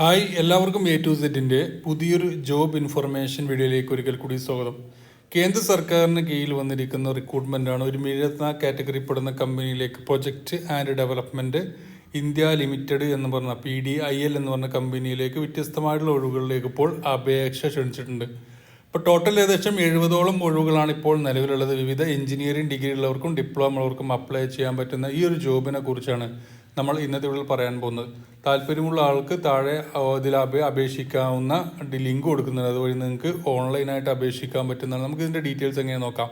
Hi എല്ലാവർക്കും A to സെറ്റിന്റെ പുതിയൊരു ജോബ് ഇൻഫർമേഷൻ വീഡിയോയിലേക്ക് ഒരിക്കൽ കൂടി സ്വാഗതം. കേന്ദ്ര സർക്കാരിന് കീഴിൽ വന്നിരിക്കുന്ന റിക്രൂട്ട്മെന്റാണ് ഒരു മിഴുന്ന കാറ്റഗറി പെടുന്ന കമ്പനിയിലേക്ക് project and development India limited എന്ന് പറഞ്ഞ പി ഡി ഐ എൽ എന്ന് പറഞ്ഞ കമ്പനിയിലേക്ക് വ്യത്യസ്തമായിട്ടുള്ള ഒഴിവുകളിലേക്ക് ഇപ്പോൾ അപേക്ഷ ക്ഷണിച്ചിട്ടുണ്ട്. ഇപ്പോൾ ടോട്ടൽ ഏകദേശം എഴുപതോളം ഒഴിവുകളാണ് ഇപ്പോൾ നിലവിലുള്ളത്. വിവിധ എഞ്ചിനീയറിംഗ് ഡിഗ്രി ഉള്ളവർക്കും ഡിപ്ലോമ ഉള്ളവർക്കും അപ്ലൈ ചെയ്യാൻ പറ്റുന്ന ഈ ഒരു ജോബിനെ കുറിച്ചാണ് നമ്മൾ ഇന്നത്തെ ഇവിടെ പറയാൻ പോകുന്നത് താല്പര്യമുള്ള ആൾക്ക് താഴെ ഇതിൽ അപേ അപേക്ഷിക്കാവുന്ന ലിങ്ക് കൊടുക്കുന്നുണ്ട്. അതുവഴി നിങ്ങൾക്ക് ഓൺലൈനായിട്ട് അപേക്ഷിക്കാൻ പറ്റുന്നതാണ്. നമുക്ക് ഇതിന്റെ ഡീറ്റെയിൽസ് എങ്ങനെ നോക്കാം?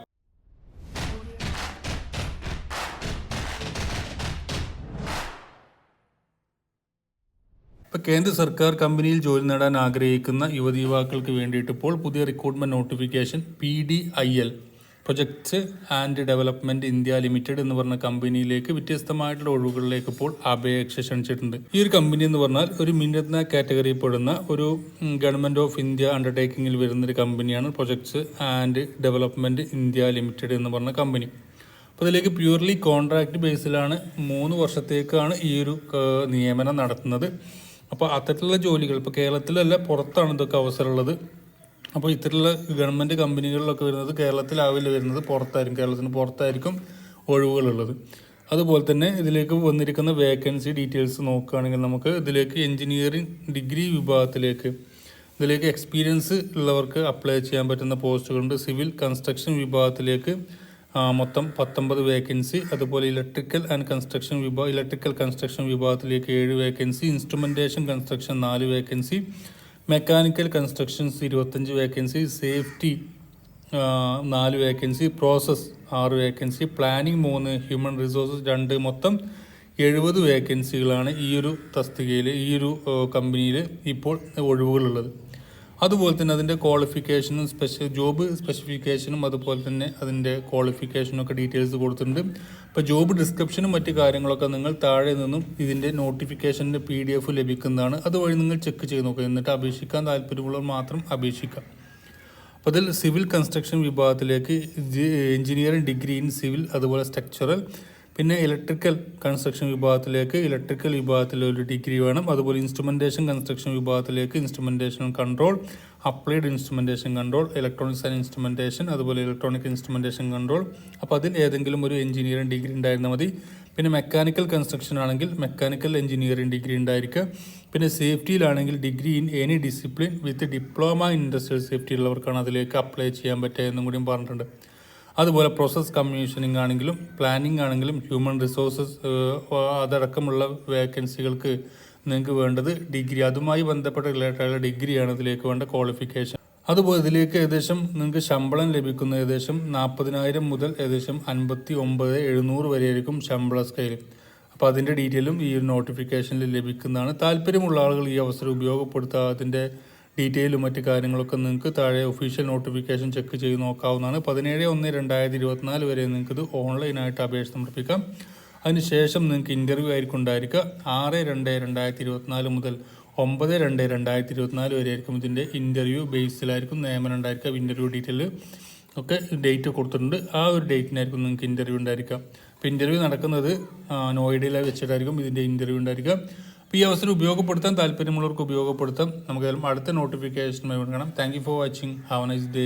കേന്ദ്ര സർക്കാർ കമ്പനിയിൽ ജോലി നേടാൻ ആഗ്രഹിക്കുന്ന യുവതി യുവാക്കൾക്ക് വേണ്ടിയിട്ട് ഇപ്പോൾ പുതിയ recruitment notification P D I L. Projects and development India limited എന്ന് പറഞ്ഞ കമ്പനിയിലേക്ക് വ്യത്യസ്തമായിട്ടുള്ള ഒഴിവുകളിലേക്ക് ഇപ്പോൾ അപേക്ഷ ക്ഷണിച്ചിട്ടുണ്ട് ഈ ഒരു കമ്പനി എന്ന് പറഞ്ഞാൽ ഒരു മിന്നത്ന കാറ്റഗറിയിൽ പെടുന്ന ഒരു ഗവൺമെന്റ് ഓഫ് ഇന്ത്യ അണ്ടർടേക്കിങ്ങിൽ വരുന്ന ഒരു കമ്പനിയാണ് projects and development India limited എന്ന് പറഞ്ഞ കമ്പനി അപ്പോൾ അതിലേക്ക് പ്യൂർലി കോൺട്രാക്ട് ബേസിലാണ് മൂന്ന് വർഷത്തേക്കാണ് ഈ ഒരു നിയമനം നടത്തുന്നത്. അപ്പോൾ അത്തരത്തിലുള്ള ജോലികൾ ഇപ്പോൾ കേരളത്തിലല്ല പുറത്താണ് ഇതൊക്കെ അവസരമുള്ളത്. അപ്പോൾ ഇത്തരത്തിലുള്ള ഗവൺമെന്റ് കമ്പനികളിലൊക്കെ വരുന്നത് കേരളത്തിലാവില്ല വരുന്നത് പുറത്തായിരിക്കും. കേരളത്തിന് പുറത്തായിരിക്കും ഒഴിവുകളുള്ളത്. അതുപോലെ തന്നെ ഇതിലേക്ക് വന്നിരിക്കുന്ന വേക്കൻസി ഡീറ്റെയിൽസ് നോക്കുകയാണെങ്കിൽ നമുക്ക് ഇതിലേക്ക് എഞ്ചിനീയറിംഗ് ഡിഗ്രി വിഭാഗത്തിലേക്ക് ഇതിലേക്ക് എക്സ്പീരിയൻസ് ഉള്ളവർക്ക് അപ്ലൈ ചെയ്യാൻ പറ്റുന്ന പോസ്റ്റുകളുണ്ട് സിവിൽ കൺസ്ട്രക്ഷൻ വിഭാഗത്തിലേക്ക് മൊത്തം പത്തൊമ്പത് വേക്കൻസി അതുപോലെ ഇലക്ട്രിക്കൽ ആൻഡ് കൺസ്ട്രക്ഷൻ വിഭാഗം ഇലക്ട്രിക്കൽ കൺസ്ട്രക്ഷൻ വിഭാഗത്തിലേക്ക് ഏഴ് വേക്കൻസി ഇൻസ്ട്രുമെന്റേഷൻ കൺസ്ട്രക്ഷൻ നാല് വേക്കൻസി മെക്കാനിക്കൽ കൺസ്ട്രക്ഷൻസ് ഇരുപത്തഞ്ച് വേക്കൻസി സേഫ്റ്റി നാല് വേക്കൻസി പ്രോസസ് ആറ് വേക്കൻസി പ്ലാനിംഗ് മൂന്ന് ഹ്യൂമൻ റിസോഴ്സസ് രണ്ട് മൊത്തം എഴുപത് വേക്കൻസികളാണ് ഈ ഒരു തസ്തികയിൽ ഈ ഒരു കമ്പനിയിൽ ഇപ്പോൾ ഒഴിവുകളുള്ളത്. അതുപോലെ തന്നെ അതിന്റെ ക്വാളിഫിക്കേഷനും സ്പെഷ്യൽ ജോബ് സ്പെസിഫിക്കേഷനും അതുപോലെ തന്നെ അതിന്റെ ക്വാളിഫിക്കേഷനും ഒക്കെ ഡീറ്റെയിൽസ് കൊടുത്തിട്ടുണ്ട്. അപ്പോൾ ജോബ് ഡിസ്ക്രിപ്ഷനും മറ്റു കാര്യങ്ങളൊക്കെ നിങ്ങൾ താഴെ നിന്നും ഇതിന്റെ നോട്ടിഫിക്കേഷന്റെ പി ഡി എഫ് ലഭിക്കുന്നതാണ്. അതുവഴി നിങ്ങൾ ചെക്ക് ചെയ്ത് നോക്കുക. എന്നിട്ട് അപേക്ഷിക്കാൻ താല്പര്യമുള്ളവർ മാത്രം അപേക്ഷിക്കാം അപ്പോൾ അതിൽ സിവിൽ കൺസ്ട്രക്ഷൻ വിഭാഗത്തിലേക്ക് എഞ്ചിനീയറിംഗ് ഡിഗ്രി ഇൻ സിവിൽ അതുപോലെ സ്ട്രക്ചറൽ പിന്നെ ഇലക്ട്രിക്കൽ കൺസ്ട്രക്ഷൻ വിഭാഗത്തിലേക്ക് ഇലക്ട്രിക്കൽ വിഭാഗത്തിൽ ഒരു ഡിഗ്രി വേണം. അതുപോലെ ഇൻസ്ട്രുമെന്റേഷൻ കൺസ്ട്രക്ഷൻ വിഭാഗത്തിലേക്ക് instrumentation control applied instrumentation control electronics and instrumentation അതുപോലെ ഇലക്ട്രോണിക് ഇൻസ്ട്രുമെന്റേഷൻ കൺട്രോൾ അപ്പോൾ അതിൽ ഏതെങ്കിലും ഒരു എഞ്ചിനീയറിംഗ് ഡിഗ്രി ഉണ്ടായിരുന്നാൽ മതി. പിന്നെ മെക്കാനിക്കൽ കൺസ്ട്രക്ഷൻ ആണെങ്കിൽ മെക്കാനിക്കൽ എഞ്ചിനീയറിംഗ് ഡിഗ്രി ഉണ്ടായിരിക്കുക പിന്നെ സേഫ്റ്റിയിലാണെങ്കിൽ degree in any discipline with diploma in industrial safety ഉള്ളവർക്കാണ് അതിലേക്ക് അപ്ലൈ ചെയ്യാൻ പറ്റുക എന്നും കൂടിയും പറഞ്ഞിട്ടുണ്ട്. അതുപോലെ പ്രോസസ് കമ്മീഷനിങ് ആണെങ്കിലും പ്ലാനിംഗ് ആണെങ്കിലും ഹ്യൂമൻ റിസോഴ്സസ് അതടക്കമുള്ള വേക്കൻസികൾക്ക് നിങ്ങൾക്ക് വേണ്ടത് ഡിഗ്രി അതുമായി ബന്ധപ്പെട്ട റിലേറ്റഡ് ആയുള്ള ഡിഗ്രിയാണ് ഇതിലേക്ക് വേണ്ട ക്വാളിഫിക്കേഷൻ അതുപോലെ ഇതിലേക്ക് ഏകദേശം നിങ്ങൾക്ക് ശമ്പളം ലഭിക്കുന്ന ഏകദേശം നാൽപ്പതിനായിരം മുതൽ ഏകദേശം അൻപത്തി ഒമ്പത് എഴുന്നൂറ് വരെയായിരിക്കും ശമ്പള സ്കെയിൽ അപ്പോൾ അതിന്റെ ഡീറ്റെയിലും ഈ ഒരു നോട്ടിഫിക്കേഷനിൽ ലഭിക്കുന്നതാണ്. താല്പര്യമുള്ള ആളുകൾ ഈ അവസരം ഉപയോഗപ്പെടുത്തുക അതിന്റെ ഡീറ്റെയിലും മറ്റു കാര്യങ്ങളൊക്കെ നിങ്ങൾക്ക് താഴെ ഒഫീഷ്യൽ നോട്ടിഫിക്കേഷൻ ചെക്ക് ചെയ്ത് നോക്കാവുന്നതാണ്. പതിനേഴ് ഒന്ന് രണ്ടായിരത്തി ഇരുപത്തിനാല് വരെ നിങ്ങൾക്ക് ഇത് ഓൺലൈനായിട്ട് അപേക്ഷ സമർപ്പിക്കാം. അതിനുശേഷം നിങ്ങൾക്ക് ഇന്റർവ്യൂ ആയിരിക്കും ഉണ്ടായിരിക്കുക. ആറ് രണ്ട് രണ്ടായിരത്തി ഇരുപത്തിനാല് മുതൽ ഒമ്പത് രണ്ട് രണ്ടായിരത്തി ഇരുപത്തിനാല് വരെ ആയിരിക്കും ഇതിന്റെ ഇന്റർവ്യൂ ബേസിലായിരിക്കും നിയമനം ഉണ്ടായിരിക്കുക ഇന്റർവ്യൂ ഡീറ്റെയിൽ ഒക്കെ ഡേറ്റ് കൊടുത്തിട്ടുണ്ട്. ആ ഒരു ഡേറ്റിനായിരിക്കും നിങ്ങൾക്ക് ഇന്റർവ്യൂ ഉണ്ടായിരിക്കുക. അപ്പോൾ ഇന്റർവ്യൂ നടക്കുന്നത് നോയിഡയിലായി വെച്ചിട്ടായിരിക്കും ഇതിന്റെ ഇന്റർവ്യൂ ഉണ്ടായിരിക്കുക. അപ്പോൾ ഈ അവസരം ഉപയോഗപ്പെടുത്താൻ താല്പര്യമുള്ളവർക്ക് ഉപയോഗപ്പെടുത്താം. നമുക്ക് അടുത്ത നോട്ടിഫിക്കേഷനുമായി കൊടുക്കണം thank you for watching have nice day